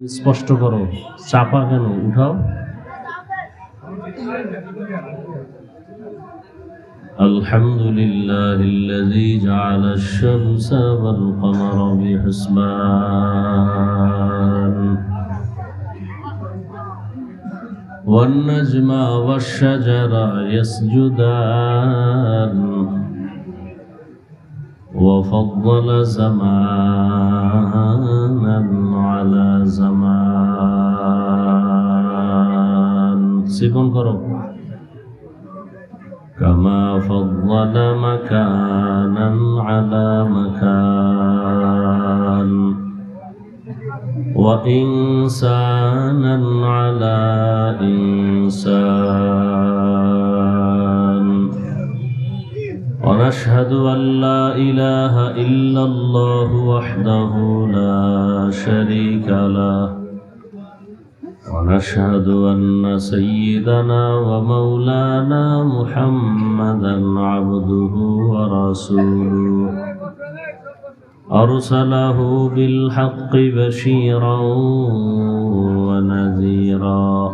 স্পষ্ট করো চাপা কেন উঠাও الحمد لله الذي جعل الشمس والقمر بحسبان والنجم والشجر يسجدان وفضل زمانا على زمان. سيكون كرو كما فضل مكانا على مكان. وإنسانا على إنسان. ونشهد أن لا إله إلا الله وحده لا شريك له. ونشهد أن سيدنا ومولانا محمدا عبده ورسوله. أرسله بالحق بشيرا ونذيرا.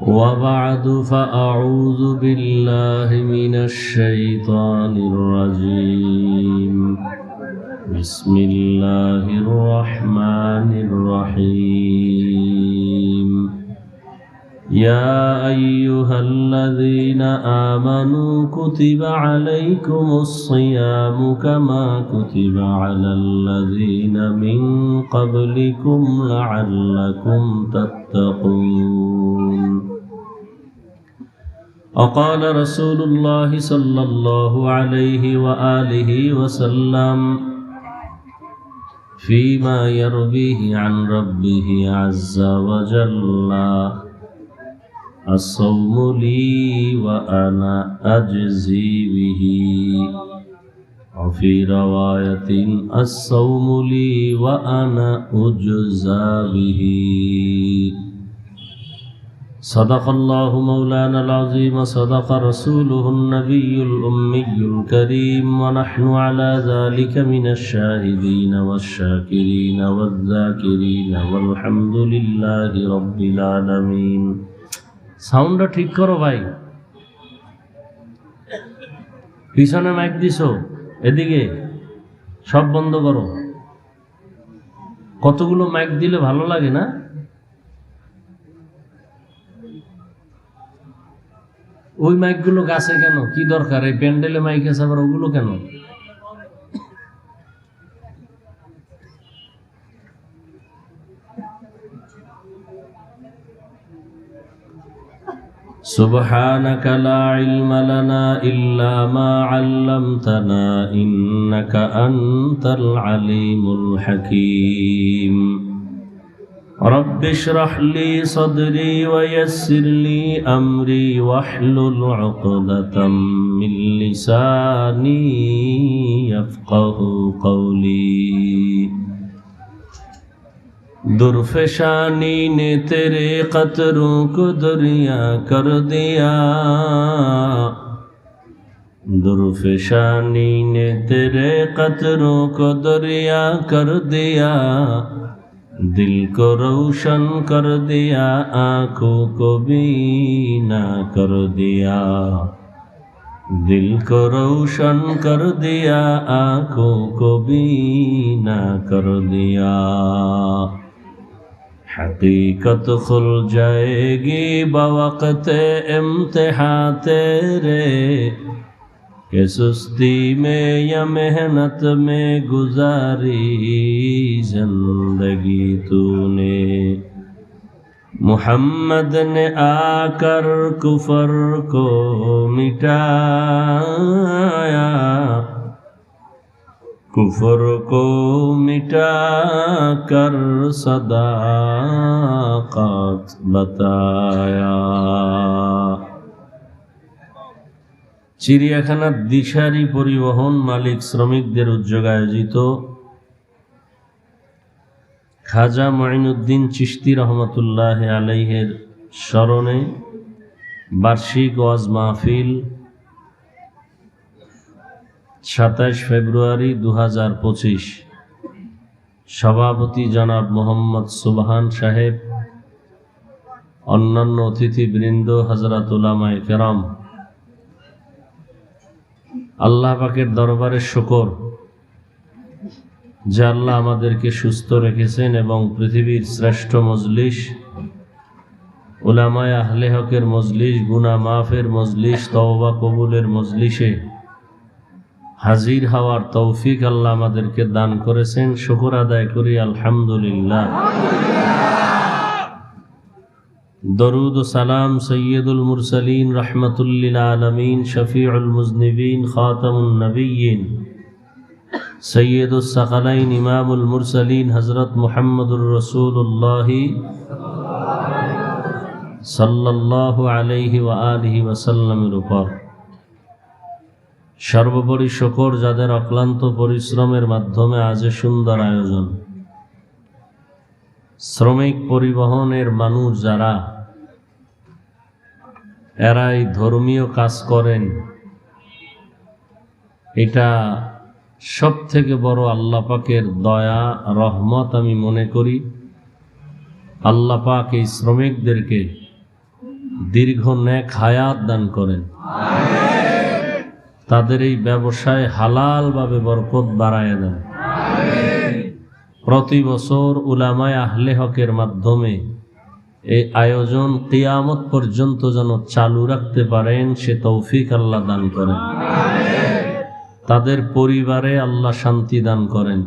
وبعد فأعوذ بالله من الشيطان الرجيم. بسم الله الرحمن الرحيم. يا أيها الذين آمنوا كتب عليكم الصيام كما كتب على الذين من قبلكم لعلكم تتقون. وقال رسول الله صلى الله عليه وآله وسلم فيما يرويه عن ربه عز وجل الصوم لي وأنا أجزي به. وفي رواية الصوم لي وأنا أجزى به. صدق الله مولانا العظيم صدق رسوله النبي الأمي الكريم ونحن على ذلك من الشاهدين والشاكرين والذاكرين والحمد لله رب العالمين সাউন্ডটা ঠিক করো ভাই পিছনে মাইক দিছো এদিকে সব বন্ধ করো কতগুলো মাইক দিলে ভালো লাগে না ওই মাইকগুলো গাছে কেন কি দরকার এই প্যান্ডেলে মাইক আছে আবার ওগুলো কেন سبحانك لا علم لنا إلا ما علمتنا إنك أنت العليم الحكيم رب اشرح لي صدري ويسر لي أمري واحلل عقدة من لساني يفقه قولي. درفشانی نے تیرے قطروں کو دریا کر دیا. درفشانی نے تیرے قطروں کو دریا کر دیا. दिल को रोशन कर दिया आंखों को बीना कर दिया दिल को रोशन कर दिया आंखों को बीना कर दिया हकीकत खुल जाएगी बवक्त इम्तहा तेरे کہ سستی میں یا محنت میں گزاری زندگی تو نے محمد نے آ کر کفر کو مٹایا۔ کفر کو مٹا کر صداقت بتایا۔ চিড়িয়াখানার দিশারি পরিবহন মালিক শ্রমিকদের উদ্যোগ আয়োজিত খাজা মঈনুদ্দিন চিশতি রহমতুল্লাহ আলাইহের স্মরণে বার্ষিক ওয়াজ মাহফিল সাতাশ ফেব্রুয়ারি দু হাজার পঁচিশ। সভাপতি জনাব মোহাম্মদ সুবহান সাহেব, অন্যান্য অতিথিবৃন্দ হজরত উলামায় কেরাম আল্লাহ পাকের দরবারে শকর যে আল্লাহ আমাদেরকে সুস্থ রেখেছেন এবং পৃথিবীর শ্রেষ্ঠ মজলিস, উলামায় আহলে হকের মজলিস গুনা মাফের মজলিস, তওবা কবুলের মজলিসে হাজির হওয়ার তৌফিক আল্লাহ আমাদেরকে দান করেছেন। শুকর আদায় করি, আলহামদুলিল্লাহ। দরুদ ও সালাম সৈয়দুল মুরসালিন রহমতুল্লিল আলমিন, শফিউল মুজনিবিন, খাতামুন নবীন সৈয়দুল সকালাইন, ইমামুল মুরসালিন হজরত মুহাম্মদুর রসুল্লাহি সাল্লাল্লাহু আলাইহি ওয়া আলিহি ওয়াসাল্লামের উপর। সর্বোপরি শকর যাদের অক্লান্ত পরিশ্রমের মাধ্যমে আজ সুন্দর আয়োজন। শ্রমিক পরিবহনের মানুষ যারা, এরাই ধর্মীয় কাজ করেন। এটা সব থেকে বড় আল্লাহ পাকের দয়া, রহমত আমি মনে করি। আল্লাহ পাক এই শ্রমিকদেরকে দীর্ঘ ন্যাক হায়াত দান করেন। তাদের এই ব্যবসায় হালালভাবে বরকত বাড়ায় দেন। প্রতি বছর উলামায় আহলে হকের মাধ্যমে এই আয়োজন কিয়ামত পর্যন্ত যেন চালু রাখতে পারেন সে তৌফিক আল্লাহ দান করেন। তাদের পরিবারে আল্লাহ শান্তি দান করেন।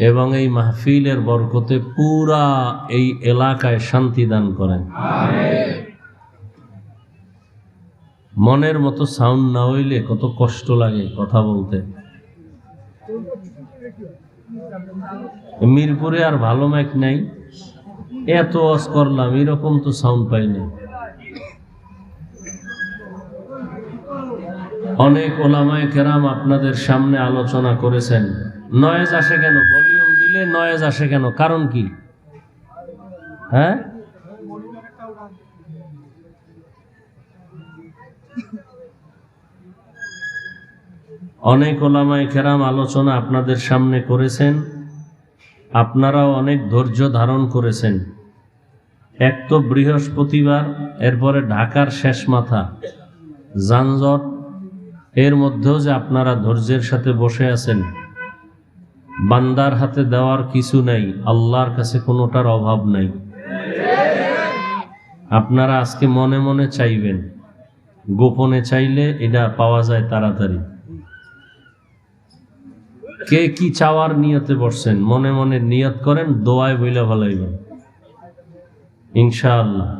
এবং এই মাহফিলের বরকতে পুরা এই এলাকায় শান্তি দান করেন। মনের মতো সাউন্ড না হইলে কত কষ্ট লাগে কথা বলতে। মিরপুরে আর ভালো ম্যাক নাই। এত অস করলাম, এরকম তো সাউন্ড পাই না অনেক ওলামায় কেরাম আপনাদের সামনে আলোচনা করেছেন। নয়েজ আসে কেন? ভলিউম দিলে নয়েজ আসে কেন? কারণ কি? হ্যাঁ? অনেক ওলামায় কেরাম আলোচনা আপনাদের সামনে করেছেন। আপনারাও অনেক ধৈর্য ধারণ করেছেন। এক তো বৃহস্পতিবার, এরপরে ঢাকার শেষ মাথা, যানজট, এর মধ্যেও যে আপনারা ধৈর্যের সাথে বসে আছেন, বান্দার হাতে দেওয়ার কিছু নাই, আল্লাহর কাছে কোনোটার অভাব নাই। আপনারা আজকে মনে মনে চাইবেন, গোপনে চাইলে এটা পাওয়া যায় তাড়াতাড়ি। কে কি চাওয়ার নিয়তে বসছেন? মনে মনে নিয়ত করেন, দোয়ায় বইলা ভালাইবেন ইনশাআল্লাহ।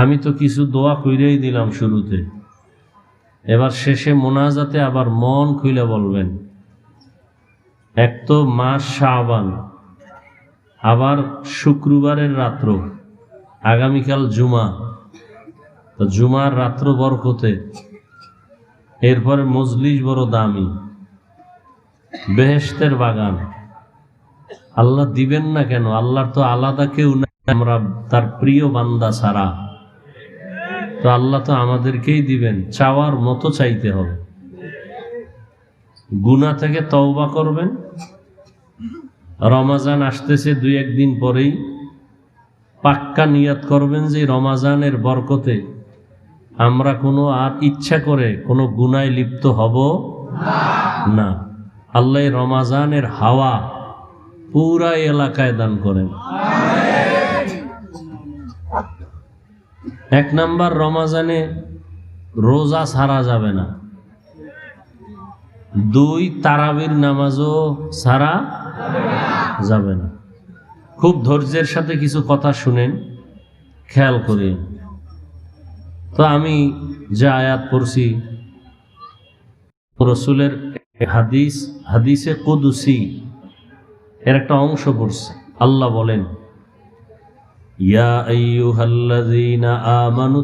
আমি তো কিছু দোয়া কইরেই দিলাম শুরুতে। এবার শেষে মোনাজাতে আবার মন খুইলে বলবেন। এক তো মাস শাহবান আবার শুক্রবারের রাত্র, আগামীকাল জুমা। তো জুমার রাত্র বরকতে এরপরে মজলিস বড় দামি। বেহেস্তের বাগান। আল্লাহ দিবেন না কেন? আল্লাহর তো আলাদা কেউ না আমরা তার প্রিয় বান্দা ছাড়া। তো আল্লাহ তো আমাদেরকেই দিবেন। চাওয়ার মতো চাইতে হবে। গুনা থেকে তওবা করবেন। রমাজান আসতেছে দুই একদিন পরেই। পাক্কা নিয়াত করবেন যে রমাজানের বরকতে আমরা কোনো আর ইচ্ছা করে কোনো গুনায় লিপ্ত হব না। আল্লাহ রমাজানের হাওয়া পুরা এলাকায় দান করেন। এক নাম্বার, রমাজানে রোজা সারা যাবে না। দুই, তারাবির নামাজও সারা যাবে না। খুব ধৈর্যের সাথে কিছু কথা শুনেন, খেয়াল করেন তো আমি যা আয়াত পড়ছি, রসুলের হাদিস, হাদিসে কুদুসি, এর একটা অংশ পড়ছে। আল্লাহ বলেন, ইয়া আইয়ুহাল্লাযীনা আমানু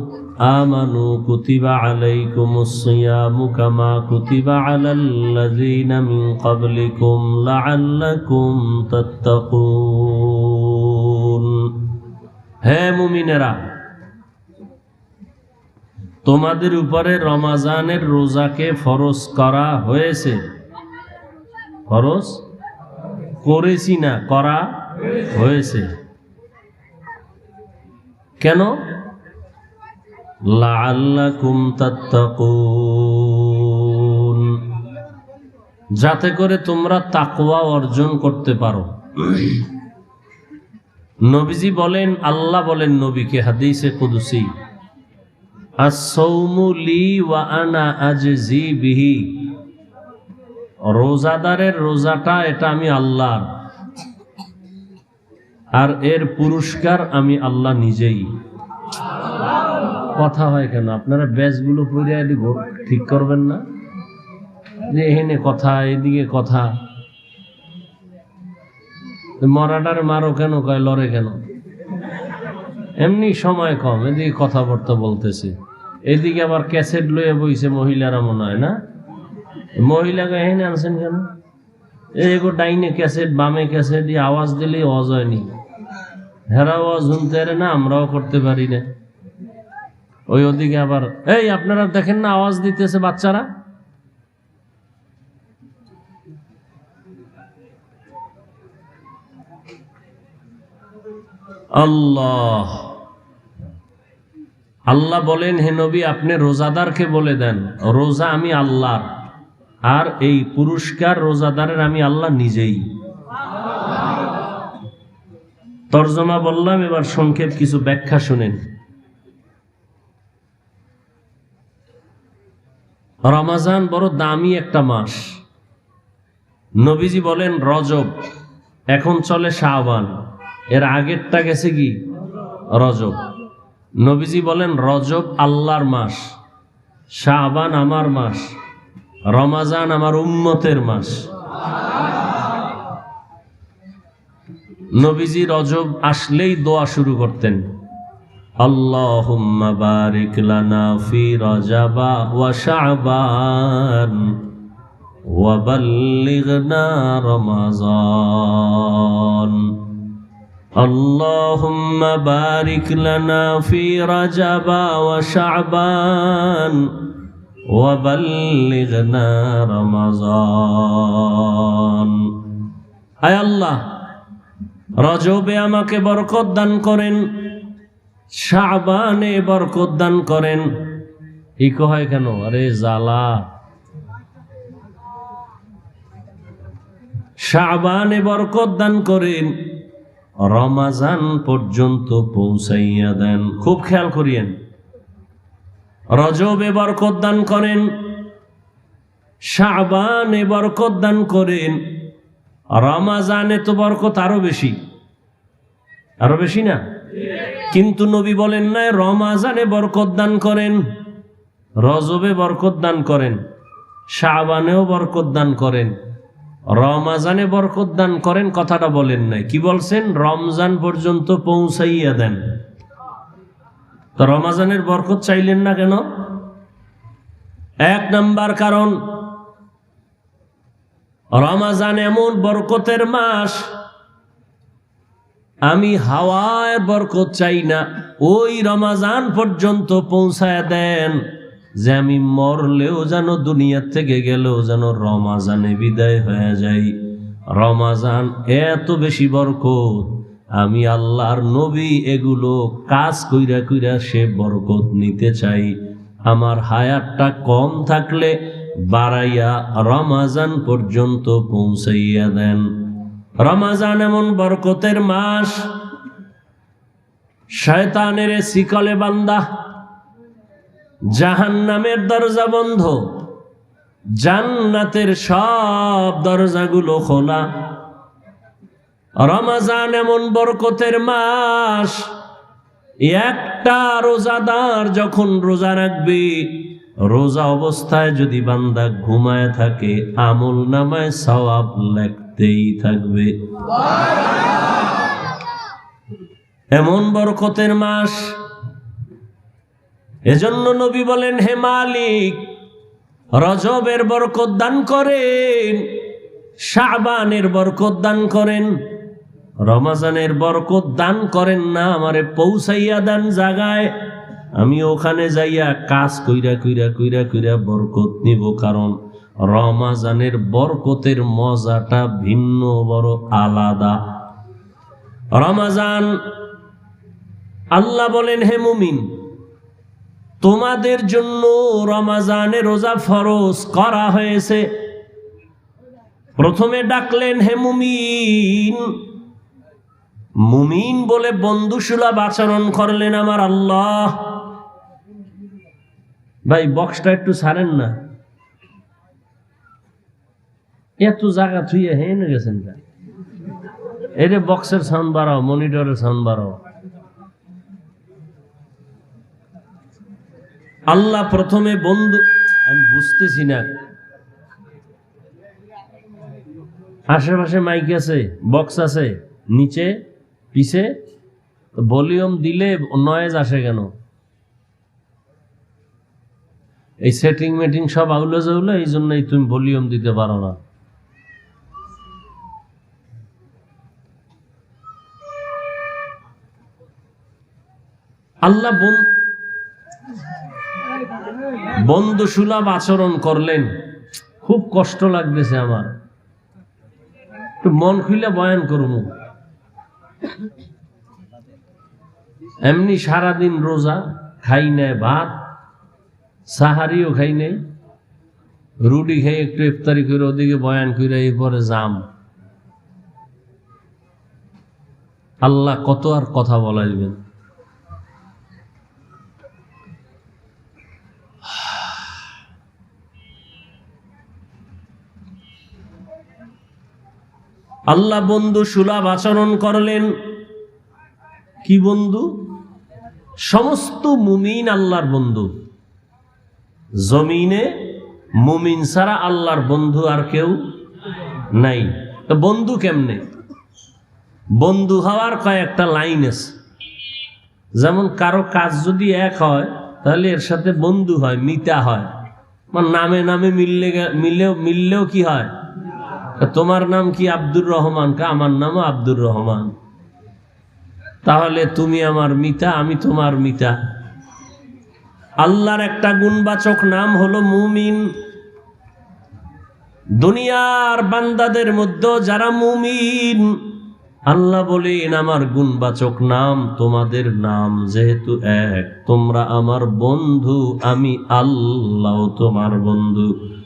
আমানু কুতিবা আলাইকুমুস সিয়ামু কামা কুতিবা আলাল্লাযীনা মিন ক্বাবলিকুম লাআল্লাকুম তাত্তাকুন। হে মুমিনেরা তোমাদের উপরে রমাজানের রোজাকে ফরজ করা হয়েছে। ফরজ? করেছি না, করা হয়েছে। কেন? লাআল্লাকুম তাত্তাকুন। যাতে করে তোমরা তাকওয়া অর্জন করতে পারো। নবীজি বলেন, আল্লাহ বলেন নবীকে, হাদিসে কুদসি। ওয়া আনা বিহি। রোজাদারের রোজাটা, এটা আমি আল্লাহর। আর এর পুরস্কার আমি আল্লাহ নিজেই। কথা হয় কেন? আপনারা ব্যাচগুলো পড়ে ঠিক করবেন না? যে এখানে কথা, এদিকে কথা। মরাটার মারো কেন? কয়, লড়ে কেন? এমনি সময় কম, এদিকে কথাবার্তা বলতেছে। এদিকে আবার ক্যাসেট লয়ে বইছে মহিলারা মনে হয়, না? মহিলাকে এখানে আনছেন কেন? এগো ডাইনে ক্যাসেট, বামে ক্যাসেট আওয়াজ দিলেই অজ হয়নি। হেরা আওয়াজ শুনতে না, আমরাও করতে পারি না। ওই ওদিকে আবার, এই আপনারা দেখেন না আওয়াজ দিতেছে বাচ্চারা? আল্লাহ! আল্লাহ বলেন, হে নবী, আপনি রোজাদারকে বলে দেন, রোজা আমি আল্লাহর, আর এই পুরস্কার রোজাদারের আমি আল্লাহ নিজেই। তর্জমা বললাম, এবার সংক্ষেপ কিছু ব্যাখ্যা শুনেন। রমাজান বড় দামি একটা মাস। নবীজি বলেন, রজব, এখন চলে শাহবান এর আগেরটা গেছে কি? রজব। নবীজি বলেন, রজব আল্লাহর মাস শাহবান আমার মাস, রমাজান আমার উম্মতের মাস। নবীজি রজব আসলেই দোয়া শুরু করতেন লানা ফি اللهم بارك لنا في رجب وشعبان وبلغنا رمضان আয় আল্লাহ রজবে আমাকে বরকত দান করেন শাবানে বরকত দান করেন ইকো হয় কেন আরে জালা শাবানে বরকত দান করেন রমাজান পর্যন্ত পৌঁছাইয়া দেন। খুব খেয়াল করিয়েন। রজবে বরকত দান করেন। শাবানে বরকত দান করেন। রমাজানে তো বরকত আরও বেশি। আরও বেশি না? কিন্তু নবী বলেন না রমাজানে বরকত দান করেন। রজবে বরকত দান করেন। শাবানেও বরকত দান করেন। রমাজানে বরকত দান করেন, কথাটা বলেন নাই। কি বলছেন? রমজান পর্যন্ত পৌঁছাইয়া দেন। তো রমাজানের বরকত চাইলেন না কেন? এক নাম্বার কারণ, রমাজান এমন বরকতের মাস, আমি হাওয়ার বরকত চাই না, ওই রমাজান পর্যন্ত পৌঁছায় দেন। যে আমি মরলেও যেন দুনিয়ার থেকে গেলেও যেন রমাজানে বিদায় হয়ে যাই। রমাজান এত বেশি বরকত, আমি আল্লাহর নবী এগুলো কাজ কইরা কইরা সে বরকত নিতে চাই। আমার হায়াতটা কম থাকলে বাড়াইয়া রমাজান পর্যন্ত পৌঁছাইয়া দেন। রমাজান এমন বরকতের মাস, শয়তানের শিকলে বান্দা জাহান নামের দরজা বন্ধ। জান্নাতের সব দরজাগুলো খোলা। রমাজান এমন বরকতের মাস। একটা রোজাদার যখন রোজা রাখবে, রোজা অবস্থায় যদি বান্দা ঘুমায় থাকে, আমল নামায় সওয়াব লেখতেই থাকবে। এমন বরকতের মাস। এজন্য নবী বলেন, হে মালিক, রজবের বরকত দান করেন, শাবানের বরকত দান করেন, রমাজানের বরকত দান করেন না, আমারে পৌঁছাইয়া দান জাগায় আমি ওখানে যাইয়া কাজ কইরা কইরা কইরা কইরা বরকত নিব, কারণ রমাজানের বরকতের মজাটা ভিন্ন, বড় আলাদা। রমাজান, আল্লাহ বলেন, হে মুমিন তোমাদের জন্য রমাজানে রোজা ফরজ করা হয়েছে। প্রথমে ডাকলেন, হে মুমিন! মুমিন বলে, বন্ধুসুলভ আচরণ করলেন আমার আল্লাহ। ভাই, বক্সটা একটু ছাড়েন না। এত জায়গা থুইয়ে হেন গেছেন এটা বক্সের সাউন্ড বাড়াও, মনিটরের সাউন্ড বাড়াও। আল্লাহ প্রথমে বন্ধু, আমি বুঝতেছি না। আশেপাশে মাইক আছে বক্স আছে, নিচে, পিছে ভলিউম দিলে নয়েজ আসে কেন? এই সেটিং মেটিং সব আউলে জাউলে এই জন্যই তুমি ভলিউম দিতে পারো না। আল্লাহ বন বন্ধু সুলভ আচরণ করলেন। খুব কষ্ট লাগতেছে আমার। একটু মন খুলে বয়ান করুন। এমনি সারাদিন রোজা, খাই নেয় ভাত, সাহারিও খাই নেই। রুটি খাই একটু ইফতারি করে ওদিকে বয়ান করে এরপরে জাম আল্লাহ কত আর কথা বলাইবেন। আল্লাহ বন্ধু সুলাভ আচরণ করলেন। কি বন্ধু? সমস্ত মুমিন আল্লাহর বন্ধু। জমিনে মুমিন ছাড়া আল্লাহর বন্ধু আর কেউ নাই। তো বন্ধু কেমনে? বন্ধু হওয়ার কয়েকটা লাইন আছে। যেমন কারও কাজ যদি এক হয়, তাহলে এর সাথে বন্ধু হয়, মিতা হয়। নামে নামে মিললে মিললেও মিললেও কি হয়? তোমার নাম কি আব্দুর রহমান? কা, আমার নামও আব্দুর রহমান। তাহলে তুমি আমার মিতা, আমি তোমার মিতা। আল্লাহর একটা গুণবাচক নাম হলো মুমিন। দুনিয়ার বান্দাদের মধ্যে যারা মুমিন, আল্লাহ বলেন, আমার গুণবাচক নাম তোমাদের নাম যেহেতু এক, তোমরা আমার বন্ধু, আমি আল্লাহ তোমার বন্ধু।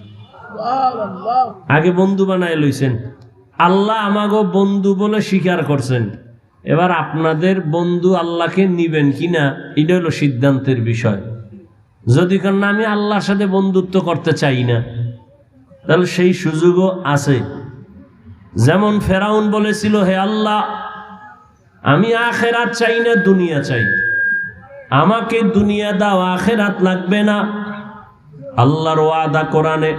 আগে বন্ধু বানায় লইছেন। আল্লাহ আমাগো বন্ধু বলে স্বীকার করছেন। এবার আপনাদের বন্ধু আল্লাহকে নিবেন কিনা, এটা হলো সিদ্ধান্তের বিষয়। যদি কারণ আমি আল্লাহর সাথে বন্ধুত্ব করতে চাই না, তাহলে সেই সুযোগও আছে। যেমন ফেরাউন বলেছিল, হে আল্লাহ, আমি আখেরাত চাই না, দুনিয়া চাই। আমাকে দুনিয়া দাও, আখেরাত লাগবে না। আল্লাহর ওয়াদা কোরআনে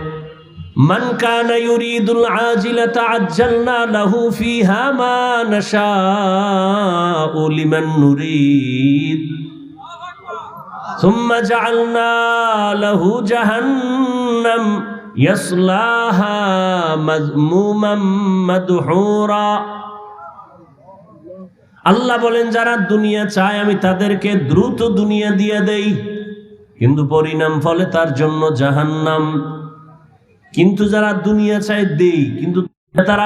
من كان يريد العاجلة عجلنا له فيها ما نشاء لمن نريد ثم جعلنا له جهنم يصلاها مذموما مدحورا আল্লাহ বলেন যারা দুনিয়া চায় আমি তাদেরকে দ্রুত দুনিয়া দিয়ে দেই কিন্তু পরিণাম ফলে তার জন্য জাহান্নাম কিন্তু যারা দুনিয়া চায় দেই, কিন্তু তারা।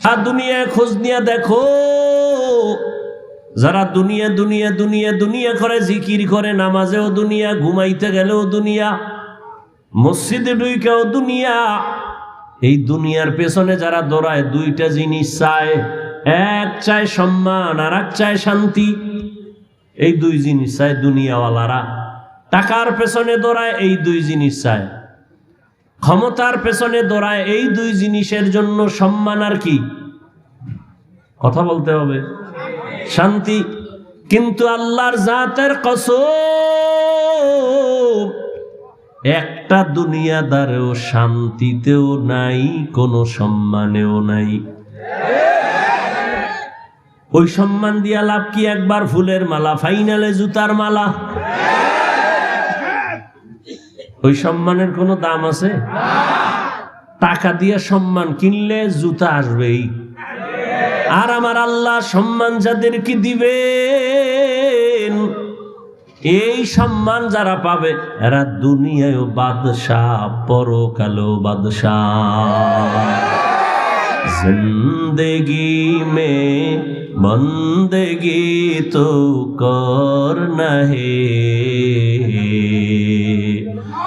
আর দুনিয়ায় খোঁজ নিয়ে দেখো, যারা দুনিয়া দুনিয়া দুনিয়া দুনিয়া করে, জিকির করে, নামাজেও দুনিয়া, ঘুমাইতে গেলেও দুনিয়া, মসজিদে ডুইকেও দুনিয়া। এই দুনিয়ার পেছনে যারা দৌড়ায়, দুইটা জিনিস চায়, এক চায় সম্মান আর এক চায় শান্তি। এই দুই জিনিস চায় দুনিয়াওয়ালারা। টাকার পেছনে দৌড়ায়, এই দুই জিনিস চায়। ক্ষমতার পেছনে দৌড়ায় এই দুই জিনিসের জন্য সম্মান আর কি? কথা বলতে হবে। শান্তি। কিন্তু আল্লাহর জাতের কসম, একটা দুনিয়াদারেও শান্তিতেও নাই, কোনো সম্মানেও নাই। ওই সম্মান দিয়া লাভ কি? একবার ফুলের মালা, ফাইনালে জুতার মালা। ওই সম্মানের কোনো দাম আছে টাকা দিয়ে সম্মান কিনলে জুতা আসবেই আর আমার আল্লাহ সম্মান যাদেরকে দিবেন এই সম্মান যারা পাবে এরা দুনিয়ায় বাদশাহ পরকালেও বাদশাহ जिंदगी में बंदगी तो करना है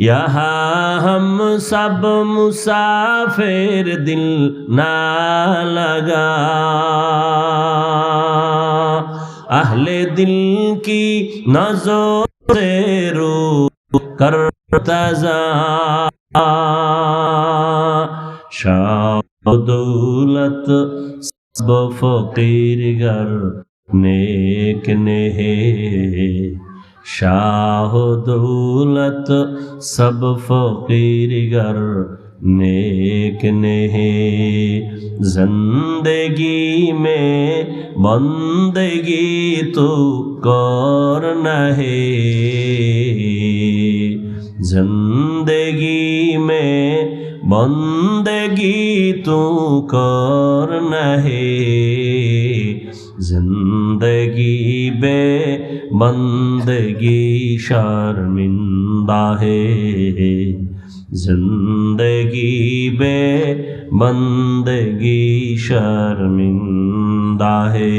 यहाँ हम सब मुसाफिर दिल ना लगा अहले दिल की नजर से रू करता जा शाह दौलत सब फकीर गर नेक ने है शाह दौलत सब फकीर गर नेक ने है जिंदगी में बंदगी तो करना है जिंदगी में बंदगी तू करना है जिंदगी बे بندگی শর্মিন্দা হে زندگی বে بندگی শর্মিন্দা হে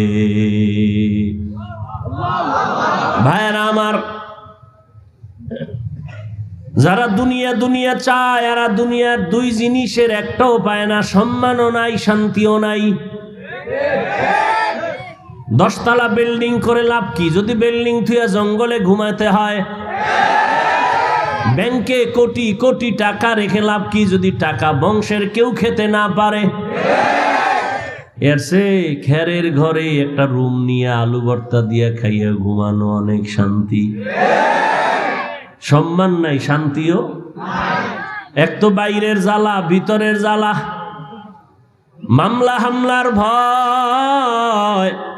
ভাইরা আমার, যারা দুনিয়া দুনিয়া চায়, আর দুনিয়ার দুই জিনিসের একটাও পায় না, সম্মানও নাই, শান্তিও নাই। দশতলা বিল্ডিং করে লাভ কি? যদি বিল্ডিং থুয়া জঙ্গলে ঘুমাতে হয়। ব্যাংকে কোটি কোটি টাকা রেখে লাভ কি? যদি টাকা বংশের কেউ খেতে না পারে। এর খেরের ঘরে একটা রুম নিয়ে আলু ভর্তা দিয়ে খাইয়া ঘুমানো অনেক শান্তি। সম্মান নাই, শান্তিও? এক তো বাইরের জ্বালা, ভিতরের জ্বালা। মামলা হামলার ভয়।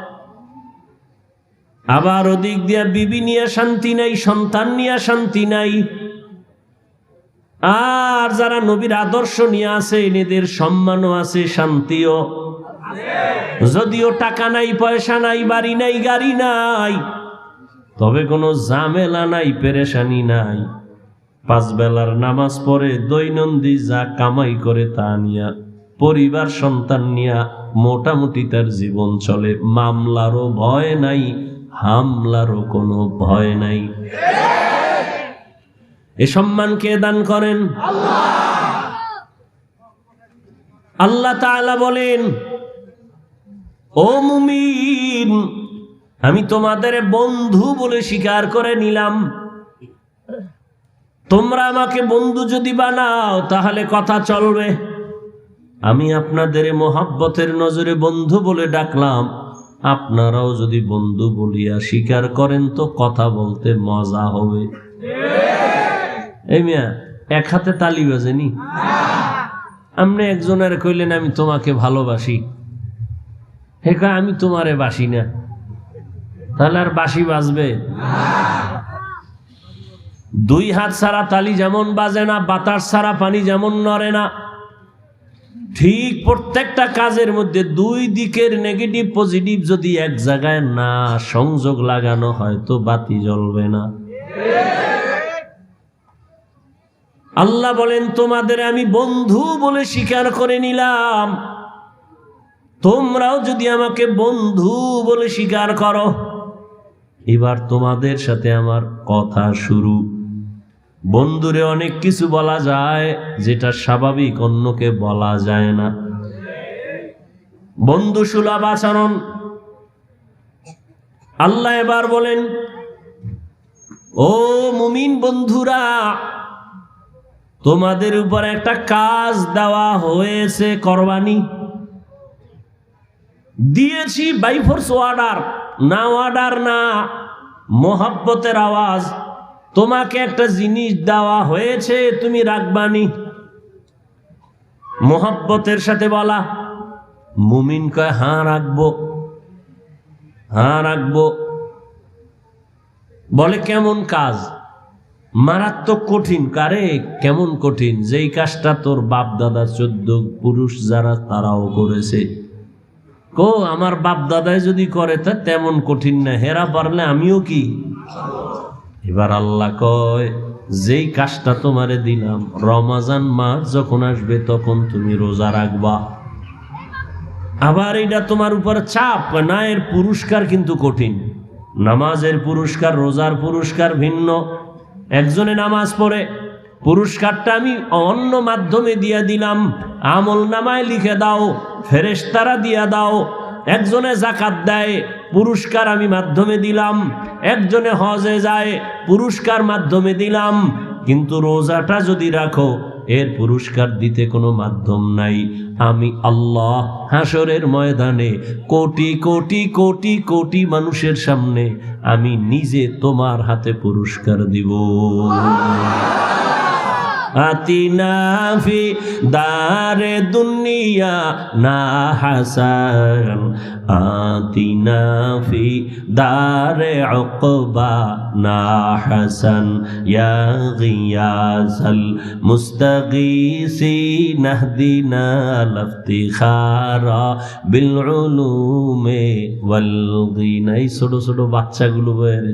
আবার ওদিক দিয়া বিবি নিয়ে শান্তি নাই, সন্তান নিয়ে শান্তি নাই। আর যারা নবীর আদর্শ নিয়ে আছে এদের সম্মানও আছে, শান্তিও। যদিও টাকা নাই, পয়সা নাই, বাড়ি নাই, গাড়ি নাই, তবে কোনো ঝামেলা নাই, পেরেশানি নাই। পাঁচ বেলার নামাজ পড়ে, দৈনন্দিন যা কামাই করে তা নিয়া, পরিবার সন্তান নিয়া, মোটামুটি তার জীবন চলে। মামলারও ভয় নাই হামলারও কোনো ভয় নাই। এ সম্মান কে দান করেন? আল্লাহ তাআলা বলেন, ও মুমিন, আমি তোমাদের বন্ধু বলে স্বীকার করে নিলাম। তোমরা আমাকে বন্ধু যদি বানাও, তাহলে কথা চলবে। আমি আপনাদের মোহাব্বতের নজরে বন্ধু বলে ডাকলাম। আপনারাও যদি বন্ধু বলিয়া স্বীকার করেন তো কথা বলতে মজা হবে। এই মিয়া, এক হাতে তালি বাজেনি? আপনি একজনের কইলেন, আমি তোমাকে ভালোবাসি। হে আমি তোমারে বাসি না। তাহলে আর বাসি বাজবে? দুই হাত ছাড়া তালি যেমন বাজে না, বাতাস ছাড়া পানি যেমন নড়ে না। ঠিক প্রত্যেকটা কাজের মধ্যে দুই দিকের নেগেটিভ পজিটিভ যদি এক জায়গায় না সংযোগ লাগানো হয় তো বাতি জ্বলবে না। আল্লাহ বলেন, তোমাদের আমি বন্ধু বলে স্বীকার করে নিলাম। তোমরাও যদি আমাকে বন্ধু বলে স্বীকার করো। এবার তোমাদের সাথে আমার কথা শুরু। বন্ধুরে অনেক কিছু বলা যায়, যেটা স্বাভাবিক, অন্যকে বলা যায় না। বন্ধু সুলভ আচরণ। আল্লাহ এবার বলেন, ও মুমিন বন্ধুরা, তোমাদের উপর একটা কাজ দেওয়া হয়েছে, করবানি। দিয়েছি বাইফোর্স অর্ডার না অর্ডার না, মোহাব্বতের আওয়াজ। তোমাকে একটা জিনিস দেওয়া হয়েছে, তুমি রাখবানি মোহাব্বতের সাথে বলা, মুমিন কয়, হাঁ রাখব হাঁ রাখব বলে, কেমন কাজ? মারাত্মক কঠিন। কারে, কেমন কঠিন? যেই কাজটা তোর বাপ দাদা চোদ্দ পুরুষ যারা, তারাও করেছে। কো, আমার বাপ দাদাই যদি করে, তা তেমন কঠিন না। হেরা পারলে আমিও কি? এবার আল্লাহ কয়, যেই কাজটা তোমারে দিলাম, রমাজান মাস যখন আসবে তখন তুমি রোজা রাখবা। আবার এটা তোমার উপর চাপ না এর পুরস্কার কিন্তু কঠিন। নামাজের পুরস্কার, রোজার পুরস্কার ভিন্ন। একজনে নামাজ পড়ে, পুরস্কারটা আমি অন্য মাধ্যমে দিয়া দিলাম, আমল নামায় লিখে দাও ফেরেস্তারা দিয়া দাও একজনে জাকাত দেয়, পুরস্কার আমি মাধ্যমে দিলাম। একজনে হজে যায়, পুরস্কার মাধ্যমে দিলাম। কিন্তু রোজাটা যদি রাখো, এর পুরস্কার দিতে কোনো মাধ্যম নাই। আমি আল্লাহ হাসরের ময়দানে কোটি কোটি কোটি কোটি মানুষের সামনে আমি নিজে তোমার হাতে পুরস্কার দিব। আতিনা ফি দারে দুনিয়া, না হাসান। আতিনা ফি দারে উকবা, না হাসান। ইয়া গিয়াসাল মুস্তাগীসিন নাহদিনা লাফতিখারা বিল উলুমে ওয়াল গিনা এই ছোট ছোট বাচ্চাগুলো বয়ে।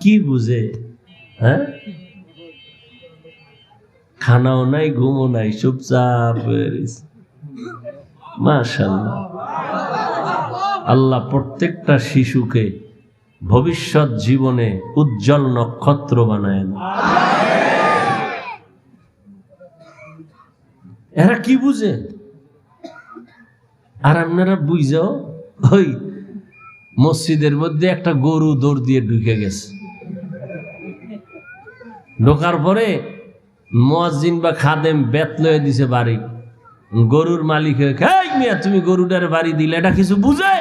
কি বুঝে? হ্যাঁ? খানাও নাই, ঘুমও নাই, চুপচাপ রয়েছে। আল্লাহ প্রত্যেকটা শিশুকে ভবিষ্যৎ জীবনে উজ্জ্বল নক্ষত্র বানায় না এরা কি বুঝে? আর আপনারা বুঝাও, ওই মসজিদের মধ্যে একটা গরু দৌড় দিয়ে ঢুকে গেছে। ঢোকার পরে মুয়াজ্জিন বা খাদেম বেত লয়ে দিছে বাড়ি। গরুর মালিক হয়ে, মিয়া তুমি গরুটার বাড়ি দিলে এটা কিছু বুঝে?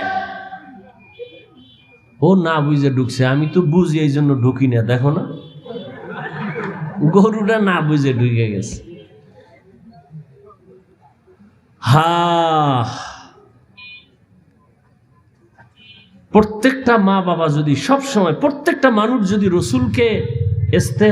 ও না বুঝে ঢুকছে আমি তো বুঝি এই জন্য ঢুকি না দেখো না। গরুটা না বুঝে ঢুকে গেছে। হা প্রত্যেকটা মা বাবা যদি সব সময় প্রত্যেকটা মানুষ যদি রসুলকে ইস্তে